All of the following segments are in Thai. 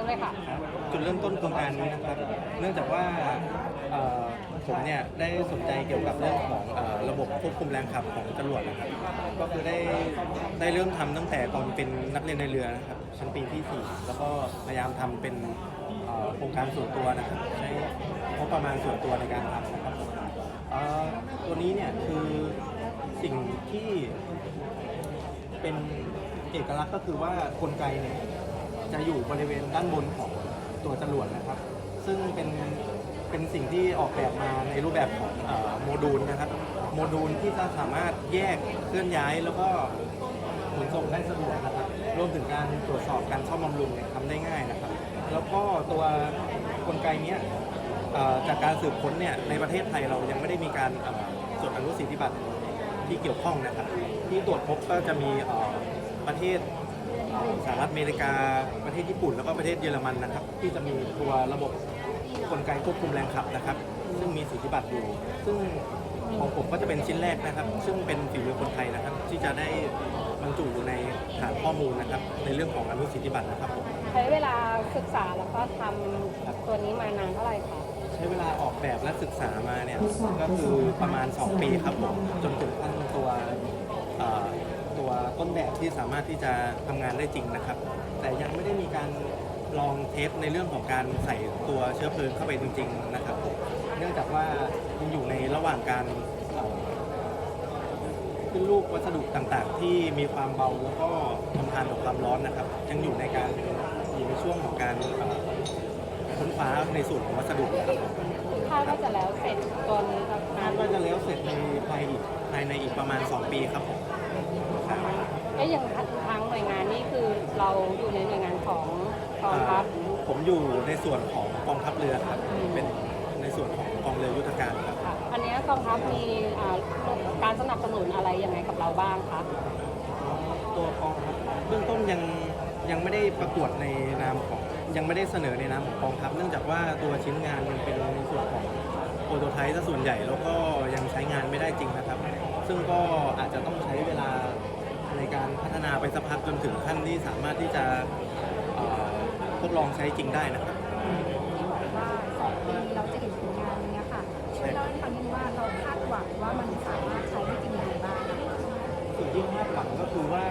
ริ่มเลยค่ะจุดเริ่มต้นโครงการนี้นะครับ เนื่องจากว่าเอ่อผมเนี่ยได้สนใจเกี่ยวกับเรื่องของเอ่อระบบควบคุมแรงขับของจรวดนะครับ ก็คือได้ได้เริ่มทำตั้งแต่ตอนเป็นนักเรียนในเรือนะครับชั้นปีที่ 4 แล้วก็พยายามทำเป็นเอ่อโครงการส่วนตัวนะครับใช้งบประมาณส่วนตัวในการทำนะครับเอ่อตัวนี้เนี่ยคือสิ่งที่ เป็นเอกลักษณ์ก็คือว่ากลไกเนี่ย จะอยู่บริเวณด้านบนของตัวจรวดนะครับ ซึ่งเป็นเป็นสิ่งที่ออกแบบมาในรูปแบบของโมดูลนะครับ โมดูลที่จะสามารถแยกเคลื่อนย้ายแล้วก็ขนส่งได้สะดวกนะครับ รวมถึงการตรวจสอบการซ่อมบำรุงเนี่ยทำได้ง่ายนะครับ แล้วก็ตัวกลไกนี้จากการสืบค้นเนี่ยในประเทศไทยเรายังไม่ได้มีการเอ่อจดอนุสิทธิบัตรที่เกี่ยวข้องนะครับ ที่ตรวจพบก็จะมีประเทศ สหรัฐอเมริกาประเทศญี่ปุ่น แล้วก็ประเทศเยอรมันนะครับ ที่จะมีตัวระบบกลไกควบคุมแรงขับนะครับ ซึ่งมีสิทธิบัตรอยู่ ซึ่งของผมก็จะเป็นชิ้นแรกนะครับ ซึ่งเป็นฝีมือคนไทยนะครับ ที่จะได้บรรจุอยู่ในฐานข้อมูลนะครับ ในเรื่องของอนุสิทธิบัตรนะครับผมใช้เวลาศึกษาแล้วก็ทำตัวนี้มานานเท่าไหร่คะใช้เวลาออกแบบและศึกษามาเนี่ยก็คือประมาณ 2 ปีครับผมจนถึงขั้นตัวเอ่อ ตัวต้นแบบที่สามารถที่จะทำงานได้จริงนะครับ แต่ยังไม่ได้มีการลองเทสในเรื่องของการใส่ตัวเชื้อเพลิงเข้าไปจริง ๆ นะครับผมเนื่องจากว่ายังอยู่ในระหว่างการเอ่อขึ้นรูปวัสดุต่างๆ ที่มีความเบาแล้วก็ทนทานต่อความร้อนนะครับ ยังอยู่ในการอยู่ในช่วงของการเอ่อค้นคว้าในส่วนของวัสดุนะครับ คาดว่าจะแล้วเสร็จตัวนี้ครับคาดว่าจะแล้วเสร็จในภายอีกภายในอีกประมาณ 2 ปีครับผมครับเอ๊ะอย่างทางหน่วยงานนี่คือเราอยู่ในหน่วยงานของกองทัพอ่าผมอยู่ในส่วนของกองทัพเรือครับ อืม เป็นในส่วนของกองเรือยุทธการครับ ค่ะอันเนี้ยกองทัพมีอ่าการสนับสนุนอะไรยังไงกับเราบ้างคะตัวกองทัพเบื้องต้นยังยังไม่ได้ประกวดในนามของยังไม่ได้เสนอในนามของกองทัพเนื่องจากว่าตัวชิ้นงานมันเป็นในส่วนของโปรโตไทป์ซะส่วนใหญ่แล้วก็ยังใช้งานไม่ได้จริงนะครับ ซึ่งก็อาจจะต้องใช้เวลาในการพัฒ นาไปสักพักจนถึงขั้นที่สามารถที่จะเอ่อทดลองใช้จริงได้นะครับ ว่าสองปีเราจะเห็นผลงานเนี้ยค่ะช่วยเล่าให้ฟังนิดนึงว่าเราคาดหวังว่ามันสามารถใช้ได้จริงยังไงบ้าง สิ่งที่คาดหวังก็คือว่า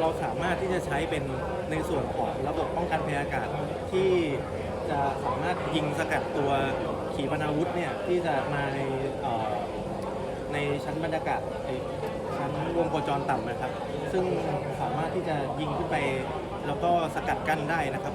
เราสามารถที่จะใช้เป็นในส่วนของระบบป้องกันภัยอากาศที่จะสามารถยิงสกัดตัวขีปนาวุธเนี่ยที่จะมาในเอ่อ ในชั้นบรรยากาศในชั้นวงโคจรต่ำนะครับ ซึ่งสามารถที่จะยิงขึ้นไป แล้วก็สกัดกั้นได้นะครับ